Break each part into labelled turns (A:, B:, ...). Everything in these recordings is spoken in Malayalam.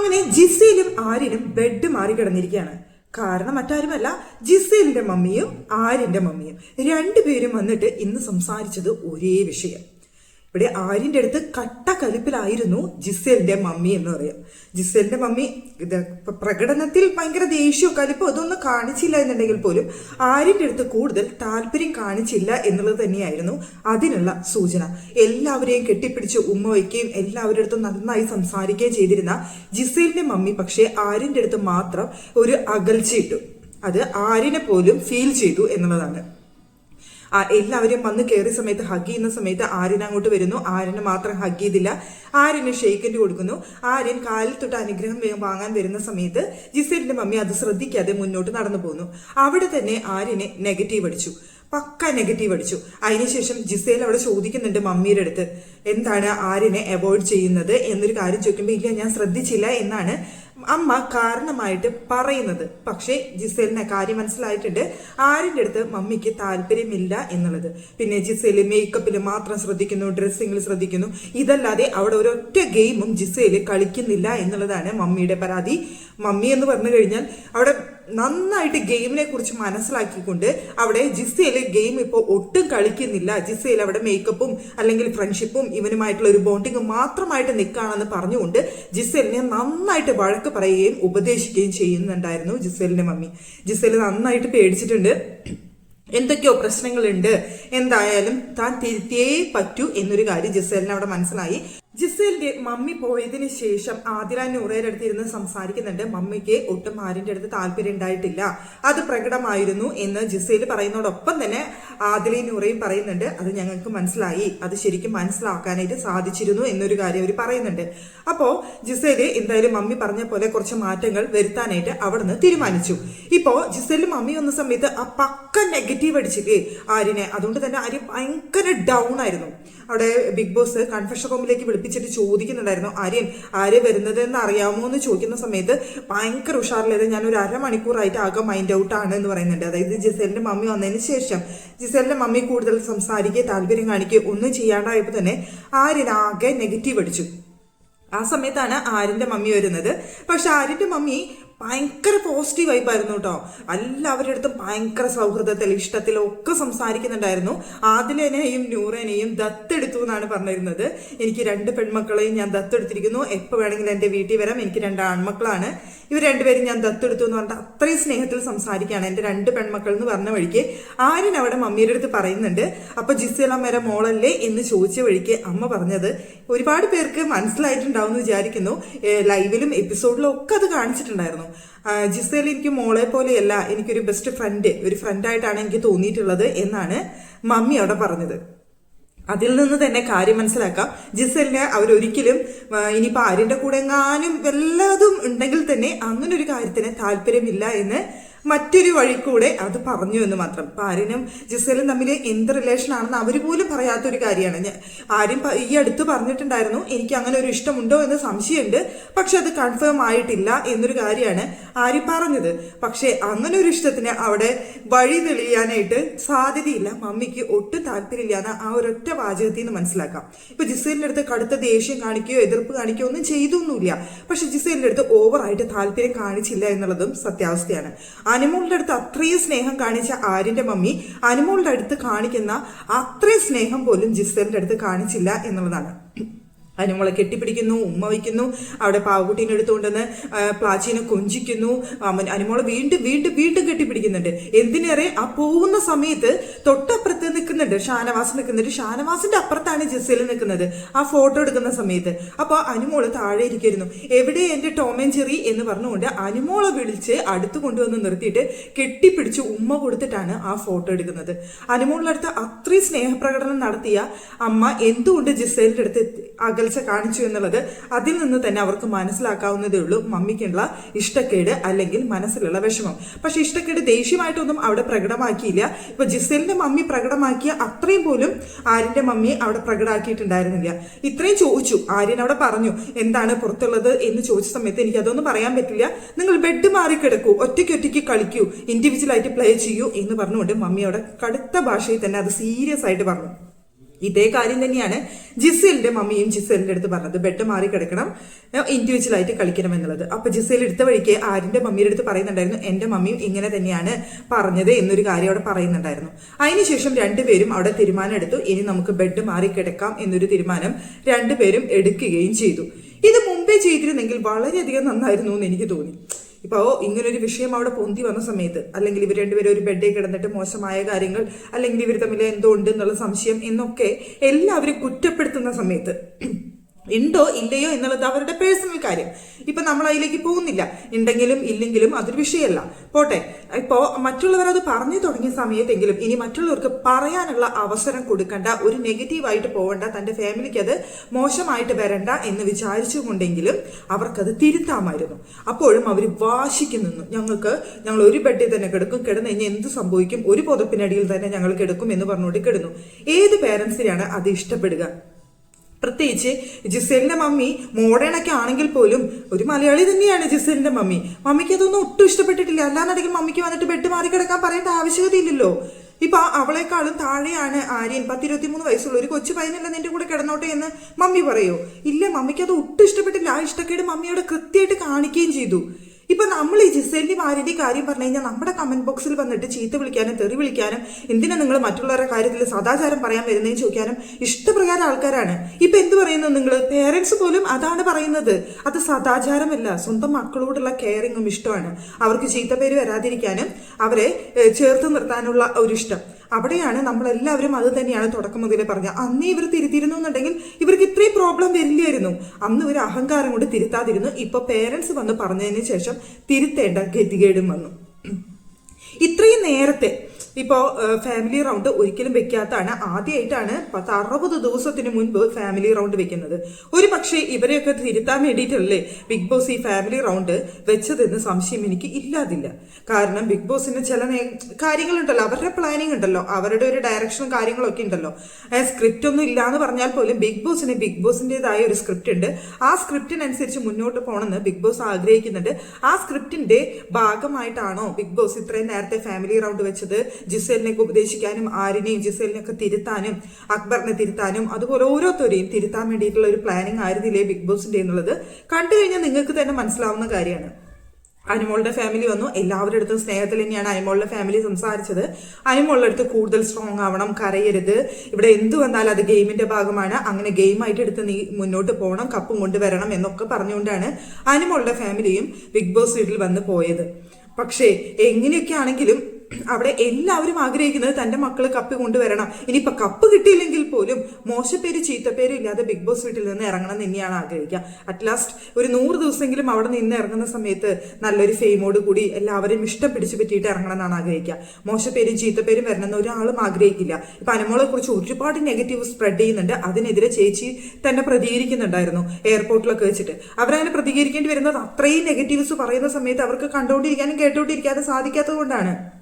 A: അങ്ങനെ ജിസയിലും ആര്യനും ബെഡ് മാറി കിടന്നിരിക്കുകയാണ്. കാരണം മറ്റാരുമല്ല ജിസേലിന്റെ മമ്മിയും ആര്യന്റെ മമ്മിയും. രണ്ടുപേരും വന്നിട്ട് ഇന്ന് സംസാരിച്ചത് ഒരേ വിഷയം. ഇവിടെ ആര്യന്റെ അടുത്ത് കട്ട കലിപ്പിലായിരുന്നു ജിസേലിന്റെ മമ്മി എന്ന് പറയാം. ജിസേലിന്റെ മമ്മി ഇത് പ്രകടനത്തിൽ ഭയങ്കര ദേഷ്യമോ കലിപ്പോ അതൊന്നും കാണിച്ചില്ല എന്നുണ്ടെങ്കിൽ പോലും ആര്യന്റെ അടുത്ത് കൂടുതൽ താല്പര്യം കാണിച്ചില്ല എന്നുള്ളത് തന്നെയായിരുന്നു അതിനുള്ള സൂചന. എല്ലാവരെയും കെട്ടിപ്പിടിച്ച് ഉമ്മ വയ്ക്കുകയും എല്ലാവരുടെ അടുത്തും നന്നായി സംസാരിക്കുകയും ചെയ്തിരുന്ന ജിസേലിന്റെ മമ്മി പക്ഷേ ആര്യന്റെ അടുത്ത് മാത്രം ഒരു അകൽച്ചയിട്ടു. അത് ആര്യനെ പോലും ഫീൽ ചെയ്തു എന്നുള്ളതാണ്. എല്ലാവരും വന്ന് കയറിയ സമയത്ത് ഹഗ് ചെയ്യുന്ന സമയത്ത് ആര്യൻ അങ്ങോട്ട് വരുന്നു. ആര്യന് മാത്രം ഹഗ് ചെയ്തില്ല. ആര്യന് ഷെയ്ക്കൻഡ് കൊടുക്കുന്നു. ആര്യൻ കാലിൽ തൊട്ട് അനുഗ്രഹം വാങ്ങാൻ വരുന്ന സമയത്ത് ജിസേലിന്റെ മമ്മി അത് ശ്രദ്ധിക്കാതെ മുന്നോട്ട് നടന്നു പോകുന്നു അവിടെ തന്നെ ആര്യനെ നെഗറ്റീവ് അടിച്ചു. പക്ക നെഗറ്റീവ് അടിച്ചു. അതിനുശേഷം ജിസേൽ അവിടെ ചോദിക്കുന്നുണ്ട് മമ്മിയുടെ അടുത്ത് എന്താണ് ആര്യനെ അവോയ്ഡ് ചെയ്യുന്നത്? എന്നൊരു കാര്യം ചോദിക്കുമ്പോൾ ഇല്ല ഞാൻ ശ്രദ്ധിച്ചില്ല എന്നാണ് അമ്മ കാരണമായിട്ട് പറയുന്നത്. പക്ഷേ ജിസേലിന് കാര്യം മനസ്സിലായിട്ടുണ്ട്. ആരിന്റെ അടുത്ത് മമ്മിക്ക് താല്പര്യമില്ല എന്നുള്ളത്. പിന്നെ ജിസേൽ മേക്കപ്പിൽ മാത്രം ശ്രദ്ധിക്കുന്നു ഡ്രസ്സിങ്ങിൽ ശ്രദ്ധിക്കുന്നു. ഇതല്ലാതെ അവിടെ ഒരൊറ്റ ഗെയിമും ജിസേൽ കളിക്കുന്നില്ല എന്നുള്ളതാണ് മമ്മിയുടെ പരാതി. മമ്മി എന്ന് പറഞ്ഞു കഴിഞ്ഞാൽ അവിടെ നന്നായിട്ട് ഗെയിമിനെ കുറിച്ച് മനസ്സിലാക്കിക്കൊണ്ട് അവിടെ ജിസേൽ ഗെയിം ഇപ്പോൾ ഒട്ടും കളിക്കുന്നില്ല. ജിസയിൽ അവിടെ മേക്കപ്പും അല്ലെങ്കിൽ ഫ്രണ്ട്ഷിപ്പും ഇവനുമായിട്ടുള്ള ഒരു ബോണ്ടിങ് മാത്രമായിട്ട് നിൽക്കുകയാണെന്ന് പറഞ്ഞുകൊണ്ട് ജിസലിനെ നന്നായിട്ട് വഴക്ക് പറയുകയും ഉപദേശിക്കുകയും ചെയ്യുന്നുണ്ടായിരുന്നു ജിസലിന്റെ മമ്മി. ജിസേൽ നന്നായിട്ട് പേടിച്ചിട്ടുണ്ട്. എന്തൊക്കെയോ പ്രശ്നങ്ങളുണ്ട്. എന്തായാലും താൻ തിരുത്തിയേ പറ്റൂ എന്നൊരു കാര്യം ജിസലിന് അവിടെ മനസ്സിലായി. ജിസേലിന്റെ മമ്മി പോയതിനു ശേഷം ആദില നൂറയുടെ അടുത്ത് ഇരുന്ന് സംസാരിക്കുന്നുണ്ട്. മമ്മിക്ക് ഒട്ടും ആരിന്റെ അടുത്ത് താല്പര്യം ഉണ്ടായിട്ടില്ല. അത് പ്രകടമായിരുന്നു എന്ന് ജിസേൽ പറയുന്നതോടൊപ്പം തന്നെ ആദിലയും നൂറയും പറയുന്നുണ്ട്. അത് ഞങ്ങൾക്ക് മനസ്സിലായി. അത് ശരിക്കും മനസ്സിലാക്കാനായിട്ട് സാധിച്ചിരുന്നു എന്നൊരു കാര്യം അവർ പറയുന്നുണ്ട്. അപ്പോ ജിസേൽ എന്തായാലും മമ്മി പറഞ്ഞ പോലെ കുറച്ച് മാറ്റങ്ങൾ വരുത്താനായിട്ട് അവിടുന്ന് തീരുമാനിച്ചു. ഇപ്പോ ജിസേൽ മമ്മി വന്ന സമയത്ത് ആ പക്ക നെഗറ്റീവ് അടിച്ചില്ലേ ആര്യനെ. അതുകൊണ്ട് തന്നെ ആര്യ ഭയങ്കര ഡൗൺ ആയിരുന്നു. അവിടെ ബിഗ് ബോസ് കൺഫെഷൻ റൂമിലേക്ക് വിളിപ്പിച്ചിട്ട് ചോദിക്കുന്നുണ്ടായിരുന്നു ആര്യൻ ആര്യ വരുന്നത് എന്ന് അറിയാമോ? എന്ന് ചോദിക്കുന്ന സമയത്ത് ഭയങ്കര ഉഷാറിലേത് ഞാൻ ഒരു അരമണിക്കൂറായിട്ട് ആകെ മൈൻഡ് ഔട്ട് ആണ് എന്ന് പറയുന്നുണ്ട്. അതായത് ജിസേലിന്റെ മമ്മി വന്നതിന് ശേഷം ജിസേലിന്റെ മമ്മി കൂടുതൽ സംസാരിക്കുക താല്പര്യം കാണിക്കുക ഒന്നും ചെയ്യാണ്ടായപ്പോൾ തന്നെ ആര്യൻ ആകെ നെഗറ്റീവ് അടിച്ചു. ആ സമയത്താണ് ആരിന്റെ മമ്മി വരുന്നത്. പക്ഷെ ആരിന്റെ മമ്മി ഭയങ്കര പോസിറ്റീവ് വൈബായിരുന്നു കേട്ടോ എല്ലാവരുടെ അടുത്തും ഭയങ്കര സൗഹൃദത്തിൽ ഇഷ്ടത്തിലും ഒക്കെ സംസാരിക്കുന്നുണ്ടായിരുന്നു. ആദിലേനെയും നൂറേനെയും ദത്തെടുത്തു എന്നാണ് പറഞ്ഞിരുന്നത്. എനിക്ക് രണ്ട് പെൺമക്കളെയും ഞാൻ ദത്തെടുത്തിരിക്കുന്നു. എപ്പോൾ വേണമെങ്കിലും എന്റെ വീട്ടിൽ വരാം. എനിക്ക് രണ്ട് ആൺമക്കളാണ്. ഇവർ രണ്ടുപേരും ഞാൻ ദത്തെടുത്തു എന്ന് പറഞ്ഞിട്ട് അത്രയും സ്നേഹത്തിൽ സംസാരിക്കുകയാണ് എന്റെ രണ്ട് പെൺമക്കൾ എന്ന് പറഞ്ഞ വഴിക്ക്. ആര്യൻ അവിടെ മമ്മിയുടെ അടുത്ത് പറയുന്നുണ്ട് അപ്പോൾ ജിസേല അമ്മയുടെ മോളല്ലേ? എന്ന് ചോദിച്ച വഴിക്ക് അമ്മ പറഞ്ഞത് ഒരുപാട് പേർക്ക് മനസ്സിലായിട്ടുണ്ടാവും എന്ന് വിചാരിക്കുന്നു ലൈവിലും എപ്പിസോഡിലും ഒക്കെ അത് കാണിച്ചിട്ടുണ്ടായിരുന്നു. ജിസേൽ എനിക്ക് മോളെ പോലെയല്ല എനിക്കൊരു ബെസ്റ്റ് ഫ്രണ്ട് ഒരു ഫ്രണ്ടായിട്ടാണ് എനിക്ക് തോന്നിയിട്ടുള്ളത് എന്നാണ് മമ്മി അവിടെ പറഞ്ഞത്. അതിൽ നിന്ന് തന്നെ കാര്യം മനസ്സിലാക്കാം. ജിസലിന് അവരൊരിക്കലും ഇനിയിപ്പോൾ ആര്യന്റെ കൂടെ എങ്ങാനും വല്ലതും ഉണ്ടെങ്കിൽ തന്നെ അങ്ങനെ ഒരു കാര്യത്തിന് താല്പര്യമില്ല എന്ന് മറ്റൊരു വഴി കൂടെ അത് പറഞ്ഞു എന്ന് മാത്രം. പാരിനും ജിസലും തമ്മിൽ എന്ത് റിലേഷൻ ആണെന്ന് അവർ പോലും പറയാത്തൊരു കാര്യമാണ്. ഞാൻ ആര്യം ഈ അടുത്ത് പറഞ്ഞിട്ടുണ്ടായിരുന്നു എനിക്ക് അങ്ങനെ ഒരു ഇഷ്ടമുണ്ടോ? എന്ന് സംശയമുണ്ട്. പക്ഷെ അത് കൺഫേം ആയിട്ടില്ല എന്നൊരു കാര്യമാണ്. ആര്യ പറഞ്ഞത്? പക്ഷേ അങ്ങനെ ഒരു ഇഷ്ടത്തിന് അവിടെ വഴി തെളിയാനായിട്ട് സാധ്യതയില്ല. മമ്മിക്ക് ഒട്ടും താല്പര്യമില്ല എന്ന് ആ ഒരൊറ്റ വാചകത്തിൽ നിന്ന് മനസ്സിലാക്കാം. ഇപ്പൊ ജിസേലിന്റെ അടുത്ത് കടുത്ത ദേഷ്യം കാണിക്കുകയോ എതിർപ്പ് കാണിക്കുകയോ ഒന്നും ചെയ്തൊന്നുമില്ല. പക്ഷെ ജിസേലിന്റെ അടുത്ത് ഓവറായിട്ട് താല്പര്യം കാണിച്ചില്ല എന്നുള്ളതും സത്യാവസ്ഥയാണ്. അനുമോളുടെ അടുത്ത് അത്രയും സ്നേഹം കാണിച്ച ആര്യന്റെ മമ്മി അനുമോളുടെ അടുത്ത് കാണിക്കുന്ന അത്രയും സ്നേഹം പോലും ജിസേലിന്റെ അടുത്ത് കാണിച്ചില്ല എന്നുള്ളതാണ്. അനുമോളെ കെട്ടിപ്പിടിക്കുന്നു ഉമ്മ വയ്ക്കുന്നു അവിടെ പാവക്കുട്ടീനെ എടുത്തുകൊണ്ടെന്ന് പ്ലാച്ചീനെ കൊഞ്ചിക്കുന്നു അനുമോളെ വീണ്ടും വീണ്ടും വീണ്ടും കെട്ടിപ്പിടിക്കുന്നുണ്ട്. എന്തിനേറെ ആ പോകുന്ന സമയത്ത് തൊട്ടപ്പുറത്ത് നിൽക്കുന്നുണ്ട് ഷാനവാസ് നിൽക്കുന്നുണ്ട്. ഷാനവാസിന്റെ അപ്പുറത്താണ് ജിസേൽ നിൽക്കുന്നത് ആ ഫോട്ടോ എടുക്കുന്ന സമയത്ത്. അപ്പൊ അനുമോൾ താഴെ ഇരിക്കുന്നു. എവിടെ എന്റെ ടോമൻ ചെറി എന്ന് പറഞ്ഞുകൊണ്ട് അനുമോളെ വിളിച്ച് അടുത്ത് കൊണ്ടുവന്ന് നിർത്തിയിട്ട് കെട്ടിപ്പിടിച്ച് ഉമ്മ കൊടുത്തിട്ടാണ് ആ ഫോട്ടോ എടുക്കുന്നത്. അനുമോളുടെ അത്രയും സ്നേഹപ്രകടനം നടത്തിയ അമ്മ എന്തുകൊണ്ട് ജിസേലിന്റെ അടുത്ത് അകൽച്ച കാണിച്ചു എന്നുള്ളത് അതിൽ നിന്ന് തന്നെ അവർക്ക് മനസ്സിലാക്കാവുന്നതേ ഉള്ളൂ. മമ്മിക്കുള്ള ഇഷ്ടക്കേട് അല്ലെങ്കിൽ മനസ്സിലുള്ള വിഷമം. പക്ഷെ ഇഷ്ടക്കേട് ദേഷ്യമായിട്ടൊന്നും അവിടെ പ്രകടമാക്കിയില്ല. ഇപ്പൊ ജിസേലിന്റെ മമ്മി പ്രകടമാക്കിയ അത്രയും പോലും ആര്യന്റെ മമ്മി അവിടെ പ്രകടമാക്കിയിട്ടുണ്ടായിരുന്നില്ല. ഇത്രയും ചോദിച്ചു. ആര്യൻ അവിടെ പറഞ്ഞു എന്താണ് പുറത്തുള്ളത്? എന്ന് ചോദിച്ച സമയത്ത് എനിക്ക് അതൊന്നും പറയാൻ പറ്റില്ല. നിങ്ങൾ ബെഡ് മാറി കിടക്കൂ. ഒറ്റയ്ക്ക് ഒറ്റയ്ക്ക് കളിക്കൂ. ഇൻഡിവിജ്വൽ ആയിട്ട് പ്ലേ ചെയ്യൂ. എന്ന് പറഞ്ഞുകൊണ്ട് മമ്മി കടുത്ത ഭാഷയിൽ തന്നെ അത് സീരിയസ് ആയിട്ട് പറഞ്ഞു. ഇതേ കാര്യം തന്നെയാണ് ജിസേലിന്റെ മമ്മിയും ജിസേലിന്റെ അടുത്ത് പറഞ്ഞത്. ബെഡ് മാറി കിടക്കണം ഇൻഡിവിജ്വൽ ആയിട്ട് കളിക്കണം എന്നുള്ളത്. അപ്പൊ ജിസേൽ എടുത്ത വഴിക്ക് ആരിന്റെ മമ്മിയുടെ അടുത്ത് പറയുന്നുണ്ടായിരുന്നു എന്റെ മമ്മിയും ഇങ്ങനെ തന്നെയാണ് പറഞ്ഞത് എന്നൊരു കാര്യം അവിടെ പറയുന്നുണ്ടായിരുന്നു. അതിനുശേഷം രണ്ടുപേരും അവിടെ തീരുമാനം എടുത്തു. ഇനി നമുക്ക് ബെഡ് മാറി കിടക്കാം എന്നൊരു തീരുമാനം രണ്ടുപേരും എടുക്കുകയും ചെയ്തു. ഇത് മുമ്പേ ചെയ്തിരുന്നെങ്കിൽ വളരെയധികം നന്നായിരുന്നു എന്ന് എനിക്ക് തോന്നി. ഇപ്പോ ഇങ്ങനൊരു വിഷയം അവിടെ പൊന്തി വന്ന സമയത്ത് അല്ലെങ്കിൽ ഇവർ രണ്ടുപേരും ഒരു ബെഡിൽ കിടന്നിട്ട് മോശമായ കാര്യങ്ങൾ അല്ലെങ്കിൽ ഇവർ തമ്മിൽ എന്തോ ഉണ്ട് എന്നുള്ള സംശയം എന്നൊക്കെ എല്ലാവരും കുറ്റപ്പെടുത്തുന്ന സമയത്ത് ഉണ്ടോ ഇല്ലയോ എന്നുള്ളത് അവരുടെ പേഴ്സണൽ കാര്യം. ഇപ്പൊ നമ്മൾ അതിലേക്ക് പോകുന്നില്ല. ഉണ്ടെങ്കിലും ഇല്ലെങ്കിലും അതൊരു വിഷയമല്ല. പോട്ടെ. ഇപ്പോ മറ്റുള്ളവർ അത് പറഞ്ഞു തുടങ്ങിയ സമയത്തെങ്കിലും ഇനി മറ്റുള്ളവർക്ക് പറയാനുള്ള അവസരം കൊടുക്കണ്ട ഒരു നെഗറ്റീവായിട്ട് പോകണ്ട തന്റെ ഫാമിലിക്ക് അത് മോശമായിട്ട് വരണ്ട എന്ന് വിചാരിച്ചുകൊണ്ടെങ്കിലും അവർക്കത് തിരുത്താമായിരുന്നു. അപ്പോഴും അവർ വാശിക്ക് നിന്നു. ഞങ്ങൾക്ക് ഞങ്ങൾ ഒരു ബെഡിൽ തന്നെ കിടക്കും. കിടന്ന് എന്ത് സംഭവിക്കും? ഒരു പുതപ്പിനടിയിൽ തന്നെ ഞങ്ങൾ കിടക്കും എന്ന് പറഞ്ഞുകൊണ്ട് കിടന്നു. ഏത് പേരൻസിനെയാണ് അത് ഇഷ്ടപ്പെടുക? പ്രത്യേകിച്ച് ജിസേലിന്റെ മമ്മി മോഡേണൊക്കെ ആണെങ്കിൽ പോലും ഒരു മലയാളി തന്നെയാണ് ജിസേലിന്റെ മമ്മി. മമ്മിക്ക് അതൊന്നും ഒട്ടും ഇഷ്ടപ്പെട്ടിട്ടില്ല. അല്ലാന്നുണ്ടെങ്കിൽ മമ്മിക്ക് വന്നിട്ട് ബെഡ് മാറി കിടക്കാൻ പറയേണ്ട ആവശ്യകതയില്ലല്ലോ ഇപ്പൊ അവളെക്കാളും താഴെയാണ് ആര്യൻ. പത്തിരുപത്തി മൂന്ന് വയസ്സുള്ള ഒരു കൊച്ചു പയ്യനല്ല നിന്റെ കൂടെ കിടന്നോട്ടെ എന്ന് മമ്മി പറയൂ. ഇല്ല മമ്മിക്ക് അത് ഒട്ടും ഇഷ്ടപ്പെട്ടില്ല. ആ ഇഷ്ടക്കേട് മമ്മിയോട് കൃത്യമായിട്ട് കാണിക്കുകയും ചെയ്തു. ഇപ്പൊ നമ്മൾ ഈ ജിസേലിന്റെ ഭാര്യയുടെ കാര്യം പറഞ്ഞു കഴിഞ്ഞാൽ നമ്മുടെ കമന്റ് ബോക്സിൽ വന്നിട്ട് ചീത്ത വിളിക്കാനും തെറി വിളിക്കാനും എന്തിനാ നിങ്ങൾ മറ്റുള്ളവരുടെ കാര്യത്തിൽ സദാചാരം പറയാൻ വരുന്നതെന്ന് ചോദിക്കാനും ഇഷ്ടപ്രകാരം ആൾക്കാരാണ്. ഇപ്പൊ എന്ത് പറയുന്നു നിങ്ങൾ? പേരൻസ് പോലും അതാണ് പറയുന്നത്. അത് സദാചാരമല്ല. സ്വന്തം മക്കളോടുള്ള കെയറിങ്ങും ഇഷ്ടമാണ്. അവർക്ക് ചീത്ത പേര് വരാതിരിക്കാനും അവരെ ചേർത്ത് നിർത്താനുള്ള ഒരു ഇഷ്ടം. അവിടെയാണ് നമ്മളെല്ലാവരും അത് തന്നെയാണ് തുടക്കം മുതലേ പറഞ്ഞത് അന്ന് ഇവർ തിരുത്തിയിരുന്നു എന്നുണ്ടെങ്കിൽ ഇവർക്ക് ഇത്രയും പ്രോബ്ലം വരില്ലായിരുന്നു. അന്ന് ഒരു അഹങ്കാരം കൊണ്ട് തിരുത്താതിരുന്നു. ഇപ്പൊ പേരൻസ് വന്ന് പറഞ്ഞതിന് ശേഷം തിരുത്തേണ്ട ഗതികേടും വന്നു. ഇത്രയും നേരത്തെ ഇപ്പോൾ ഫാമിലി റൗണ്ട് ഒരിക്കലും വെക്കാത്തതാണ്. ആദ്യമായിട്ടാണ് പത്ത് അറുപത് ദിവസത്തിന് മുൻപ് ഫാമിലി റൗണ്ട് വെക്കുന്നത്. ഒരു പക്ഷേ ഇവരെയൊക്കെ തിരുത്താൻ വേണ്ടിയിട്ടല്ലേ ബിഗ് ബോസ് ഈ ഫാമിലി റൗണ്ട് വെച്ചതെന്ന് സംശയം എനിക്ക് ഇല്ലാതില്ല. കാരണം ബിഗ് ബോസിന് ചില കാര്യങ്ങളുണ്ടല്ലോ. അവരുടെ പ്ലാനിങ് ഉണ്ടല്ലോ. അവരുടെ ഒരു ഡയറക്ഷനും കാര്യങ്ങളൊക്കെ ഉണ്ടല്ലോ. സ്ക്രിപ്റ്റ് ഒന്നും ഇല്ല എന്ന് പറഞ്ഞാൽ പോലും ബിഗ് ബോസിന് ബിഗ് ബോസിന്റെതായ ഒരു സ്ക്രിപ്റ്റ് ഉണ്ട്. ആ സ്ക്രിപ്റ്റിനനുസരിച്ച് മുന്നോട്ട് പോകണമെന്ന് ബിഗ് ബോസ് ആഗ്രഹിക്കുന്നുണ്ട്. ആ സ്ക്രിപ്റ്റിന്റെ ഭാഗമായിട്ടാണോ ബിഗ് ബോസ് ഇത്രയും നേരത്തെ ഫാമിലി റൗണ്ട് വെച്ചത്? ജിസേലിനെയൊക്കെ ഉപദേശിക്കാനും ആരിനെയും ജിസേലിനെയൊക്കെ തിരുത്താനും അക്ബറിനെ തിരുത്താനും അതുപോലെ ഓരോരുത്തരെയും തിരുത്താൻ വേണ്ടിയിട്ടുള്ള ഒരു പ്ലാനിങ് ആയിരുന്നില്ലേ ബിഗ് ബോസിന്റെ എന്നുള്ളത് കണ്ടു കഴിഞ്ഞാൽ നിങ്ങൾക്ക് തന്നെ മനസ്സിലാവുന്ന കാര്യമാണ്. അനിമോളുടെ ഫാമിലി വന്നു. എല്ലാവരുടെ അടുത്തും സ്നേഹത്തിൽ തന്നെയാണ് അനിമോളുടെ ഫാമിലി സംസാരിച്ചത്. അനിമോളുടെ അടുത്ത് കൂടുതൽ സ്ട്രോങ് ആവണം കരയരുത്. ഇവിടെ എന്ത് വന്നാലും അത് ഗെയിമിന്റെ ഭാഗമാണ്. അങ്ങനെ ഗെയിമായിട്ട് എടുത്ത് നീ മുന്നോട്ട് പോകണം കപ്പും കൊണ്ടുവരണം എന്നൊക്കെ പറഞ്ഞുകൊണ്ടാണ് അനിമോളുടെ ഫാമിലിയും ബിഗ് ബോസ് വീട്ടിൽ വന്ന് പോയത്. പക്ഷേ എങ്ങനെയൊക്കെ ആണെങ്കിലും അവിടെ എല്ലാവരും ആഗ്രഹിക്കുന്നത് തന്റെ മക്കൾ കപ്പ് കൊണ്ടുവരണം. ഇനിയിപ്പൊ കപ്പ് കിട്ടിയില്ലെങ്കിൽ പോലും മോശപ്പേര് ചീത്തപ്പേരും ഇല്ലാതെ ബിഗ് ബോസ് വീട്ടിൽ നിന്ന് ഇറങ്ങണം എന്ന് തന്നെയാണ് ആഗ്രഹിക്കുക. അറ്റ്ലാസ്റ്റ് ഒരു നൂറ് ദിവസമെങ്കിലും അവിടെ നിന്ന് ഇറങ്ങുന്ന സമയത്ത് നല്ലൊരു ഫെയിമോട് കൂടി എല്ലാവരും ഇഷ്ടം പിടിച്ചു പറ്റിയിട്ട് ഇറങ്ങണം എന്നാണ് ആഗ്രഹിക്കുക. മോശപ്പേരും ചീത്തപ്പേരും വരണമെന്ന് ഒരാളും ആഗ്രഹിക്കില്ല. ഇപ്പൊ അനുമോളെ കുറിച്ച് ഒരുപാട് നെഗറ്റീവ് സ്പ്രെഡ് ചെയ്യുന്നുണ്ട്. അതിനെതിരെ ചേച്ചി തന്നെ പ്രതികരിക്കുന്നുണ്ടായിരുന്നു. എയർപോർട്ടിലൊക്കെ വെച്ചിട്ട്. അവരങ്ങനെ പ്രതികരിക്കേണ്ടി വരുന്നത് അത്രയും നെഗറ്റീവ്സ് പറയുന്ന സമയത്ത് അവർക്ക് കണ്ടുകൊണ്ടിരിക്കാനും കേട്ടുകൊണ്ടിരിക്കാനും സാധിക്കാത്തത് കൊണ്ടാണ്.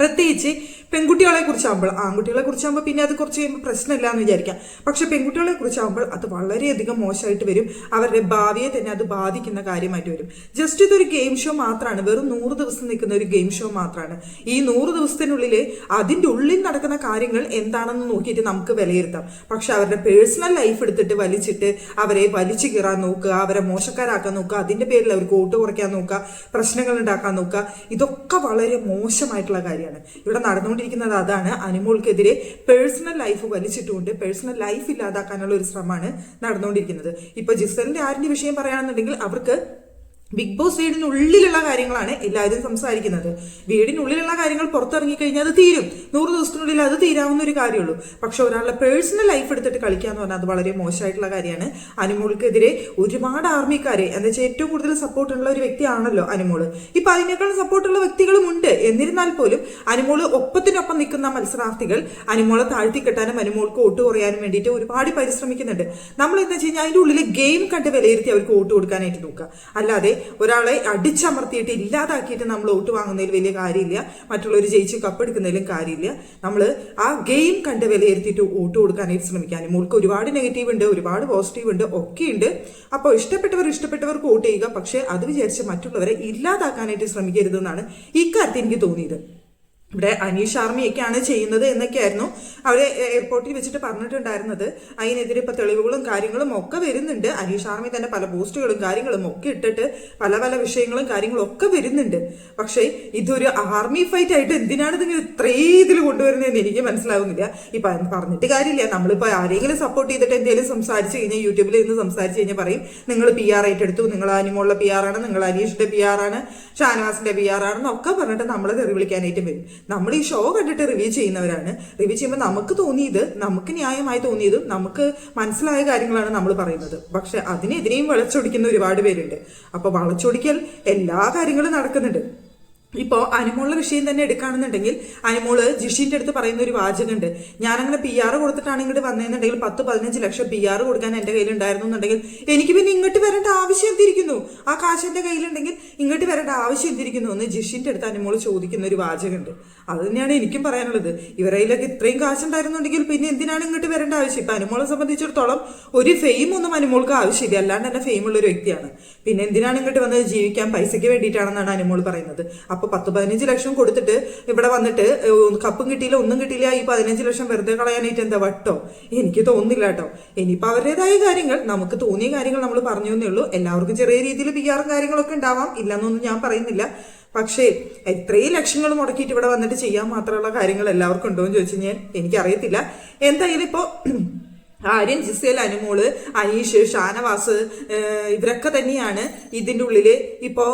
A: പ്രത്യേകിച്ച് പെൺകുട്ടികളെ കുറിച്ചാകുമ്പോൾ ആൺകുട്ടികളെ കുറിച്ചാകുമ്പോൾ പിന്നെ അത് കുറച്ച് കഴിയുമ്പോൾ പ്രശ്നമില്ല എന്ന് വിചാരിക്കാം. പക്ഷെ പെൺകുട്ടികളെ കുറിച്ചാകുമ്പോൾ അത് വളരെയധികം മോശമായിട്ട് വരും. അവരുടെ ഭാവിയെ തന്നെ അത് ബാധിക്കുന്ന കാര്യമായിട്ട് വരും. ജസ്റ്റ് ഇതൊരു ഗെയിം ഷോ മാത്രമാണ് വെറും നൂറ് ദിവസം നിൽക്കുന്ന ഒരു ഗെയിം ഷോ മാത്രമാണ് ഈ നൂറ് ദിവസത്തിനുള്ളിൽ അതിന്റെ ഉള്ളിൽ നടക്കുന്ന കാര്യങ്ങൾ എന്താണെന്ന് നോക്കിയിട്ട് നമുക്ക് വിലയിരുത്താം. പക്ഷെ അവരുടെ പേഴ്സണൽ ലൈഫ് എടുത്തിട്ട് വലിച്ചിട്ട് അവരെ വലിച്ചു കീറാൻ നോക്കുക അവരെ മോശക്കാരാക്കാൻ നോക്കുക അതിന്റെ പേരിൽ അവർക്ക് വോട്ട് കുറയ്ക്കാൻ നോക്കുക പ്രശ്നങ്ങൾ ഉണ്ടാക്കാൻ നോക്കുക ഇതൊക്കെ വളരെ മോശമായിട്ടുള്ള കാര്യമാണ്. ഇവിടെ നടന്നുകൊണ്ടിരിക്കുന്നത് അതാണ്. അനിമോൾക്കെതിരെ പേഴ്സണൽ ലൈഫ് വലിച്ചിട്ടുകൊണ്ട് പേഴ്സണൽ ലൈഫ് ഇല്ലാതാക്കാനുള്ള ഒരു ശ്രമമാണ് നടന്നുകൊണ്ടിരിക്കുന്നത്. ഇപ്പൊ ജിസലിന്റെ ആരിന്റെ വിഷയം പറയുകയാണെന്നുണ്ടെങ്കിൽ അവർക്ക് ബിഗ് ബോസ് വീടിനുള്ളിലുള്ള കാര്യങ്ങളാണ് എല്ലാവരും സംസാരിക്കുന്നത്. വീടിനുള്ളിലുള്ള കാര്യങ്ങൾ പുറത്തിറങ്ങി കഴിഞ്ഞാൽ അത് തീരും. നൂറ് ദിവസത്തിനുള്ളിൽ അത് തീരാവുന്ന ഒരു കാര്യമുള്ളൂ. പക്ഷെ ഒരാളുടെ പേഴ്സണൽ ലൈഫ് എടുത്തിട്ട് കളിക്കുക എന്ന് പറഞ്ഞാൽ അത് വളരെ മോശമായിട്ടുള്ള കാര്യമാണ്. അനുമോൾക്കെതിരെ ഒരുപാട് ആർമിക്കാരെ എന്ന് വെച്ചാൽ ഏറ്റവും കൂടുതൽ സപ്പോർട്ടുള്ള ഒരു വ്യക്തിയാണല്ലോ അനുമോൾ ഇപ്പൊ അതിനേക്കാൾ സപ്പോർട്ടുള്ള വ്യക്തികളും ഉണ്ട്. എന്നിരുന്നാൽ പോലും അനുമോൾ ഒപ്പത്തിനൊപ്പം നിൽക്കുന്ന മത്സരാർത്ഥികൾ അനുമോളെ താഴ്ത്തി കെട്ടാനും അനുമോൾക്ക് വോട്ട് കുറയാനും വേണ്ടിയിട്ട് ഒരുപാട് പരിശ്രമിക്കുന്നുണ്ട്. നമ്മൾ എന്താ വെച്ച് കഴിഞ്ഞാൽ അതിന്റെ ഉള്ളിൽ ഗെയിം കണ്ട് വിലയിരുത്തി അവർക്ക് വോട്ട് കൊടുക്കാനായിട്ട് നോക്കുക. അല്ലാതെ ഒരാളെ അടിച്ചമർത്തിയിട്ട് ഇല്ലാതാക്കിയിട്ട് നമ്മൾ വോട്ട് വാങ്ങുന്നതിൽ വലിയ കാര്യമില്ല. മറ്റുള്ളവർ ജയിച്ച് കപ്പെടുക്കുന്നതിലും കാര്യമില്ല. നമ്മൾ ആ ഗെയിം കണ്ട് വിലയിരുത്തിയിട്ട് വോട്ട് കൊടുക്കാനായിട്ട് ശ്രമിക്കാൻ. മുൾക്ക് ഒരുപാട് നെഗറ്റീവ് ഉണ്ട് ഒരുപാട് പോസിറ്റീവ് ഉണ്ട് ഒക്കെ ഉണ്ട്. അപ്പോൾ ഇഷ്ടപ്പെട്ടവർ ഇഷ്ടപ്പെട്ടവർക്ക് വോട്ട് ചെയ്യുക. പക്ഷേ അത് വിചാരിച്ച് മറ്റുള്ളവരെ ഇല്ലാതാക്കാനായിട്ട് ശ്രമിക്കരുതെന്നാണ് ഇക്കാര്യത്തിൽ എനിക്ക് തോന്നിയത്. ഇവിടെ അനീഷ് ആർമിയൊക്കെയാണ് ചെയ്യുന്നത് എന്നൊക്കെയായിരുന്നു. അവരെ എയർപോർട്ടിൽ വെച്ചിട്ട് പറഞ്ഞിട്ടുണ്ടായിരുന്നത്. അതിനെതിരെ ഇപ്പൊ തെളിവുകളും കാര്യങ്ങളും ഒക്കെ വരുന്നുണ്ട്. അനീഷ് ആർമി തന്നെ പല പോസ്റ്റുകളും കാര്യങ്ങളും ഒക്കെ ഇട്ടിട്ട് പല പല വിഷയങ്ങളും കാര്യങ്ങളും ഒക്കെ വരുന്നുണ്ട്. പക്ഷേ ഇതൊരു ആർമി ഫൈറ്റ് ആയിട്ട് എന്തിനാണ് നിങ്ങൾ ഇത്രയും ഇതിൽ കൊണ്ടുവരുന്നതെന്ന് എനിക്ക് മനസ്സിലാവുന്നില്ല. ഇപ്പൊ പറഞ്ഞിട്ട് കാര്യമില്ല. നമ്മളിപ്പോൾ ആരെങ്കിലും സപ്പോർട്ട് ചെയ്തിട്ട് എന്തെങ്കിലും സംസാരിച്ച് കഴിഞ്ഞാൽ യൂട്യൂബിൽ ഇരുന്ന് സംസാരിച്ച് കഴിഞ്ഞാൽ പറയും നിങ്ങൾ പി ആർ ഏറ്റെടുത്തു നിങ്ങൾ അനിമോളുടെ പി ആർ ആണ്. നിങ്ങൾ അനീഷിന്റെ പി ആർ ആണ്. ഷാനവാസിന്റെ പി ആർ ആണെന്നൊക്കെ പറഞ്ഞിട്ട് നമ്മളെ തെറി വിളിക്കാനായിട്ട് വരും. നമ്മൾ ഈ ഷോ കണ്ടിട്ട് റിവ്യൂ ചെയ്യുന്നവരാണ്. റിവ്യൂ ചെയ്യുമ്പോൾ നമുക്ക് തോന്നിയത് നമുക്ക് ന്യായമായി തോന്നിയതും നമുക്ക് മനസ്സിലായ കാര്യങ്ങളാണ് നമ്മൾ പറയുന്നത്. പക്ഷെ അതിനെതിരെയും വളച്ചൊടിക്കുന്ന ഒരുപാട് പേരുണ്ട്. അപ്പൊ വളച്ചൊടിക്കൽ എല്ലാ കാര്യങ്ങളും നടക്കുന്നുണ്ട്. ഇപ്പോൾ അനുമോളുടെ വിഷയം തന്നെ എടുക്കുകയാണെന്നുണ്ടെങ്കിൽ അനുമോൾ ജിഷിന്റെ അടുത്ത് പറയുന്ന ഒരു വാചകമുണ്ട്. ഞാനങ്ങനെ പി ആർ കൊടുത്തിട്ടാണ് ഇങ്ങോട്ട് വന്നതെന്നുണ്ടെങ്കിൽ പത്ത് പതിനഞ്ച് ലക്ഷം പി ആർ കൊടുക്കാൻ എന്റെ കയ്യിലുണ്ടായിരുന്നു എന്നുണ്ടെങ്കിൽ എനിക്ക് പിന്നെ ഇങ്ങോട്ട് വരേണ്ട ആവശ്യം എന്തിരിക്കുന്നു? ആ കാശ് എന്റെ കയ്യിലുണ്ടെങ്കിൽ ഇങ്ങോട്ട് വരേണ്ട ആവശ്യം എന്തിരിക്കുന്നു എന്ന് ജിഷിന്റെ അടുത്ത് അനുമോൾ ചോദിക്കുന്ന ഒരു വാചകമുണ്ട്. അത് തന്നെയാണ് എനിക്കും പറയാനുള്ളത്. ഇവരയിലൊക്കെ ഇത്രയും കാശുണ്ടായിരുന്നുണ്ടെങ്കിൽ പിന്നെ എന്തിനാണ് ഇങ്ങോട്ട് വരേണ്ട ആവശ്യം? ഇപ്പം അനുമോളെ സംബന്ധിച്ചിടത്തോളം ഒരു ഫെയിം ഒന്നും അനുമോൾക്ക് ആവശ്യമില്ല. അല്ലാണ്ട് തന്നെ ഫെയിമുള്ള ഒരു വ്യക്തിയാണ്. പിന്നെ എന്തിനാണ് ഇങ്ങോട്ട് വന്നത്? ജീവിക്കാൻ പൈസയ്ക്ക് വേണ്ടിയിട്ടാണെന്നാണ് അനുമോൾ പറയുന്നത്. അപ്പൊ പത്ത് പതിനഞ്ച് ലക്ഷം കൊടുത്തിട്ട് ഇവിടെ വന്നിട്ട് കപ്പും കിട്ടിയില്ല ഒന്നും കിട്ടിയില്ല ഈ പതിനഞ്ച് ലക്ഷം വെറുതെ കളയാനായിട്ട് എന്താ വട്ടോ? എനിക്ക് തോന്നുന്നില്ല കേട്ടോ. ഇനിയിപ്പോ അവരുടേതായ കാര്യങ്ങൾ നമുക്ക് തോന്നിയ കാര്യങ്ങൾ നമ്മൾ പറഞ്ഞു എന്നേ ഉള്ളൂ. എല്ലാവർക്കും ചെറിയ രീതിയിൽ പി ആറും കാര്യങ്ങളൊക്കെ ഉണ്ടാവാം. ഇല്ലെന്നൊന്നും ഞാൻ പറയുന്നില്ല. പക്ഷേ എത്രയും ലക്ഷങ്ങൾ മുടക്കിയിട്ട് ഇവിടെ വന്നിട്ട് ചെയ്യാൻ മാത്രമുള്ള കാര്യങ്ങൾ എല്ലാവർക്കും ഉണ്ടോ എന്ന് ചോദിച്ചു കഴിഞ്ഞാൽ എനിക്കറിയത്തില്ല. എന്തായാലും ഇപ്പോ ആര്യൻ ജിസേൽ അനുമോൾ അനീഷ് ഷാനവാസ് ഇവരൊക്കെ തന്നെയാണ് ഇതിന്റെ ഉള്ളിൽ ഇപ്പോ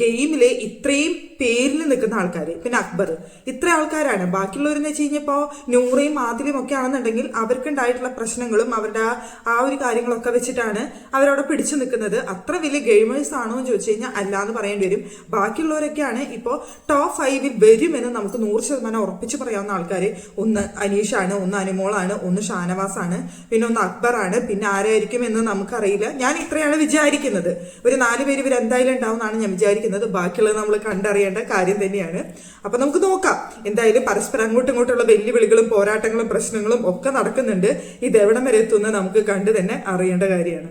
A: ഗെയിമിലെ ഇത്രയും പേരിൽ നിൽക്കുന്ന ആൾക്കാർ പിന്നെ അക്ബർ. ഇത്ര ആൾക്കാരാണ്. ബാക്കിയുള്ളവരെന്ന് വെച്ച് കഴിഞ്ഞപ്പോൾ നൂറയും ആദിലും ഒക്കെ ആണെന്നുണ്ടെങ്കിൽ അവർക്കുണ്ടായിട്ടുള്ള പ്രശ്നങ്ങളും അവരുടെ ആ ഒരു കാര്യങ്ങളൊക്കെ വെച്ചിട്ടാണ് അവരവിടെ പിടിച്ചു നിൽക്കുന്നത്. അത്ര വലിയ ഗെയിമേഴ്സ് ആണോ എന്ന് ചോദിച്ചു കഴിഞ്ഞാൽ അല്ല എന്ന് പറയേണ്ടി വരും. ബാക്കിയുള്ളവരൊക്കെയാണ് ഇപ്പോൾ ടോപ്പ് ഫൈവിൽ വരുമെന്ന് നമുക്ക് നൂറ് ശതമാനം ഉറപ്പിച്ച് പറയാവുന്ന ആൾക്കാർ ഒന്ന് അനീഷാണ് ഒന്ന് അനുമോളാണ് ഒന്ന് ഷാനവാസാണ്. പിന്നെ ഒന്ന് അക്ബറാണ് പിന്നെ ആരായിരിക്കും എന്ന് നമുക്കറിയില്ല. ഞാൻ ഇത്രയാണ് വിചാരിക്കുന്നത്. ഒരു നാല് പേര് ഇവർ എന്തായാലും ഉണ്ടാവും എന്നാണ് ഞാൻ വിചാരിക്കുന്നത്. ബാക്കിയുള്ളത് നമ്മൾ കണ്ടറിയേണ്ട കാര്യം തന്നെയാണ്. അപ്പൊ നമുക്ക് നോക്കാം. എന്തായാലും പരസ്പരം അങ്ങോട്ടും ഇങ്ങോട്ടുള്ള വെല്ലുവിളികളും പോരാട്ടങ്ങളും പ്രശ്നങ്ങളും ഒക്കെ നടക്കുന്നുണ്ട്. ഇത് എവിടം വരെ എത്തുമെന്ന് നമുക്ക് കണ്ടു തന്നെ അറിയേണ്ട കാര്യമാണ്.